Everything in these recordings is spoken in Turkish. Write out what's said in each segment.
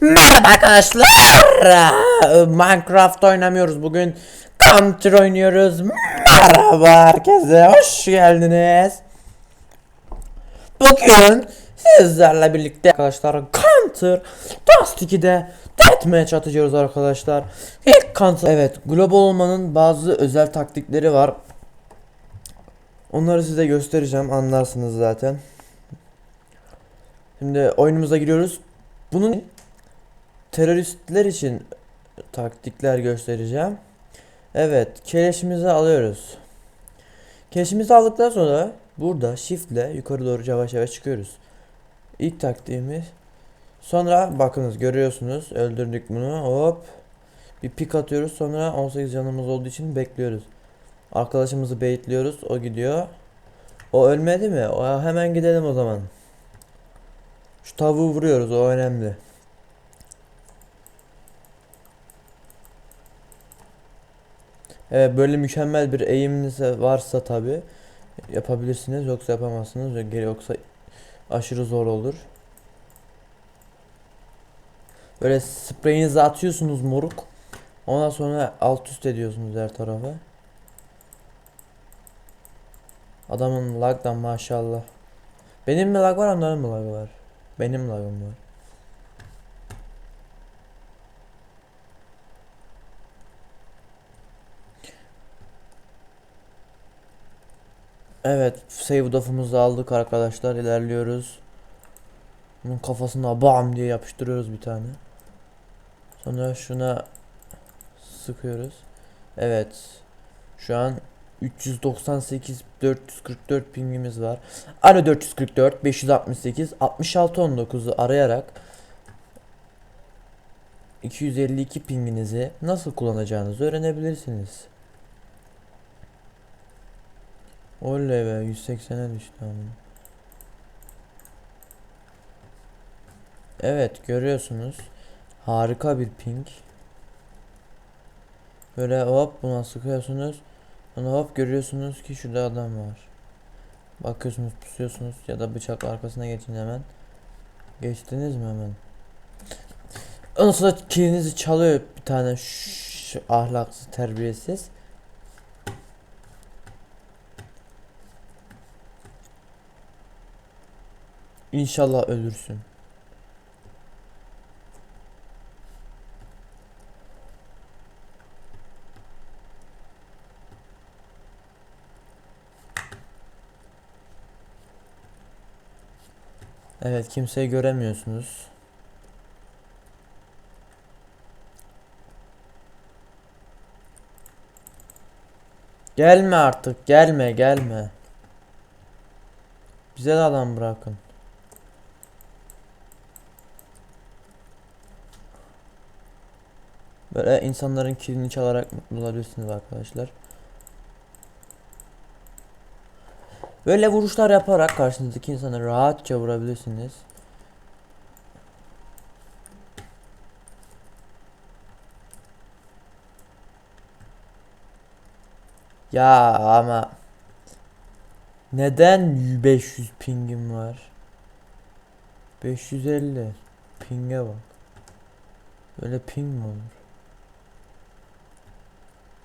Merhaba arkadaşlar. Minecraft oynamıyoruz bugün. Counter oynuyoruz. Merhaba herkese. Hoş geldiniz. Bugün sizlerle birlikte arkadaşlar Counter Dust 2'de Deathmatch atacağız arkadaşlar. İlk Counter Evet global olmanın bazı özel taktikleri var. Onları size göstereceğim anlarsınız zaten. Şimdi oyunumuza giriyoruz. Bunun teröristler için taktikler göstereceğim. Evet, keleşimizi alıyoruz. Keleşimizi aldıktan sonra burada shift ile yukarı doğru yavaş yavaş çıkıyoruz. İlk taktiğimiz. Sonra bakınız görüyorsunuz öldürdük bunu hop. Bir pik atıyoruz sonra 18 canımız olduğu için bekliyoruz. Arkadaşımızı baitliyoruz o gidiyor. O ölmedi mi? O hemen gidelim o zaman. Şu tavuğu vuruyoruz o önemli. Evet böyle mükemmel bir eğiminiz varsa tabi yapabilirsiniz yoksa yapamazsınız Yok- yoksa aşırı zor olur. Böyle spreyinizi atıyorsunuz moruk. Ondan sonra alt üst ediyorsunuz her tarafa. Adamın lagdan maşallah. Benim mi lag var onların mı lag var? Benim lagım var. Evet, save buff'ımızı aldık arkadaşlar. ilerliyoruz. Bunun kafasına bam diye yapıştırıyoruz bir tane. Sonra şuna sıkıyoruz. Evet. Şu an 398 444 pingimiz var. Alo 444 568 66 19'u arayarak 252 pinginizi nasıl kullanacağınızı öğrenebilirsiniz. Oley be 180'e düştü ama. Evet görüyorsunuz. Harika bir ping. Böyle hop buna sıkıyorsunuz. Sonra hop görüyorsunuz ki şurada adam var. Bakıyorsunuz pusuyorsunuz ya da bıçak arkasına geçin hemen. Geçtiniz mi hemen? Ondan sonra kilinizi çalıyor bir tane şu ahlaksız terbiyesiz. İnşallah ölürsün. Evet kimseyi göremiyorsunuz. Gelme artık gelme gelme. Bize de adam bırakın. Böyle insanların kilini çalarak mutlu olabilirsiniz arkadaşlar. Böyle vuruşlar yaparak karşınızdaki insanı rahatça vurabilirsiniz. Ya ama neden 500 pingim var? 550 pinge bak. Böyle ping mi olur?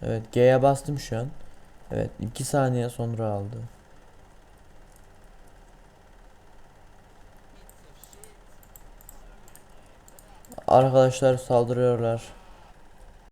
Evet G'ye bastım şu an. Evet 2 saniye sonra aldı. Arkadaşlar saldırıyorlar.